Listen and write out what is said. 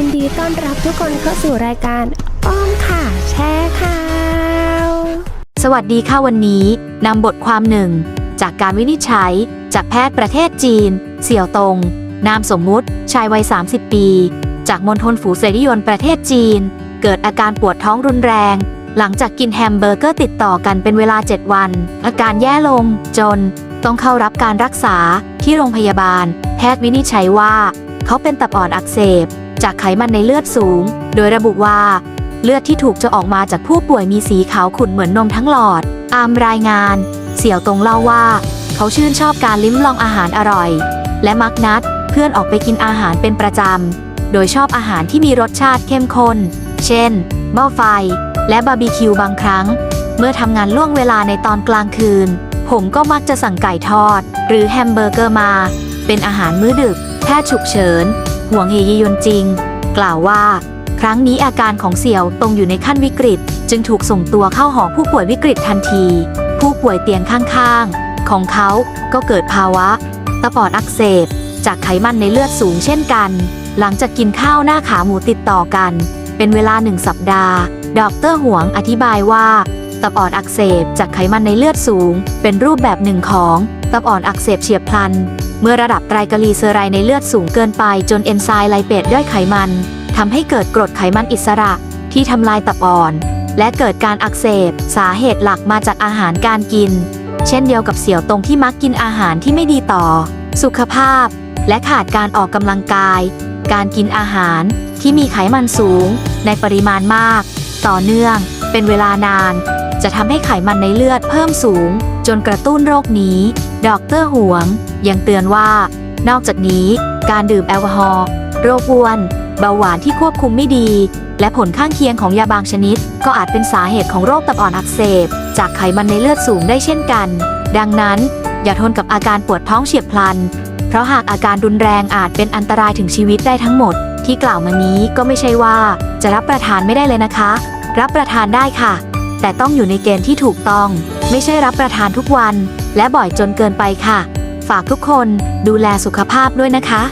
ินดีต้อนรับทุกคนเข้าสู่รายการ อ้อมค่ะแชร์ข่าวสวัสดีค่ะวันนี้นำบทความหนึ่ง จากการวินิจฉัย จากแพทย์ประเทศจีน เสี่ยวตง นามสมมุติ ชายวัย 30 ปี จากมณฑลฝูเสรียนประเทศจีน เกิดอาการปวดท้องรุนแรง หลังจากกินแฮมเบอร์เกอร์ติดต่อกันเป็นเวลา 7 วัน อาการแย่ลงจนต้องเข้ารับการรักษาที่โรงพยาบาล แพทย์วินิจฉัยว่า เขาเป็นตับอ่อนอักเสบ จากไขมันในเลือดสูง โดยระบุว่า เลือดที่ถูกจะออกมาจากผู้ป่วยมีสีขาวขุ่นเหมือนนมทั้งหลอดตามรายงาน เสี่ยวตงเล่าว่า เขาชื่นชอบการลิ้มลองอาหารอร่อย และมักนัด เพื่อนออกไปกินอาหารเป็นประจำ โดยชอบอาหารที่มีรสชาติเข้มข้น เช่นหม้อไฟ และบาร์บีคิวบางครั้ง เมื่อทำงานล่วงเวลาในตอนกลางคืน ผมก็มักจะสั่งไก่ทอด หรือแฮมเบอร์เกอร์มา เป็นอาหารมื้อดึก ทย์ฉุกเฉินห่วงเฮยยนจริง กล่าวว่า ครั้งนี้อาการของเสี่ยวตรงอยู่ในขั้นวิกฤต จึงถูกส่งตัวเข้าหอผู้ป่วยวิกฤตทันที ผู้ป่วยเตียงข้างๆ ของเขาก็เกิดภาวะตะปอดอักเสบ จากไขมันในเลือดสูงเช่นกัน หลังจากกินข้าวหน้าขาหมูติดต่อกัน เป็นเวลาหนึ่งสัปดาห์ ดรหวงอธิบายว่าตับอ่อนอักเสบจากไขมันในเลือดสูง เป็นรูปแบบหนึ่งของ ตับอ่อนอักเสบเฉียบพลัน เมื่อระดับไตรกลีเซอไรด์ในเลือดสูงเกินไปจนเอนไซม์ไลเปตย่อยไขมันทำให้เกิดกรดไขมันอิสระที่ทำลายตับอ่อน และเกิดการอักเสบ สาเหตุหลักมาจากอาหารการกิน เช่นเดียวกับเสี่ยวตรงที่มักกินอาหารที่ไม่ดีต่อ สุขภาพ และขาดการออกกำลังกาย การกินอาหารที่มีไขมันสูง ในปริมาณมาก ต่อเนื่อง เป็นเวลานาน จะทำให้ไขมันในเลือดเพิ่มสูง จนกระตุ้นโรคนี้ ดรหวง ยังเตือนว่า นอกจากนี้ การดื่มแอลกอฮอล์โรคอ้วน เบาหวานที่ควบคุมไม่ดี และผลข้างเคียงของยาบางชนิด ก็อาจเป็นสาเหตุของโรคตับอ่อนอักเสบ จากไขมันในเลือดสูงได้เช่นกัน ดังนั้น อย่าทนกับอาการปวดท้องเฉียบพลัน เพราะหากอาการรุนแรงอาจเป็นอันตรายถึงชีวิตได้ทั้งหมด ที่กล่าวมานี้ก็ไม่ใช่ว่า จะรับประทานไม่ได้เลยนะคะ รับประทานได้ค่ะ แต่ต้องอยู่ในเกณฑ์ที่ถูกต้อง ไม่ใช่รับประทานทุกวัน และบ่อยจนเกินไปค่ะ ฝากทุกคนดูแลสุขภาพด้วยนะคะ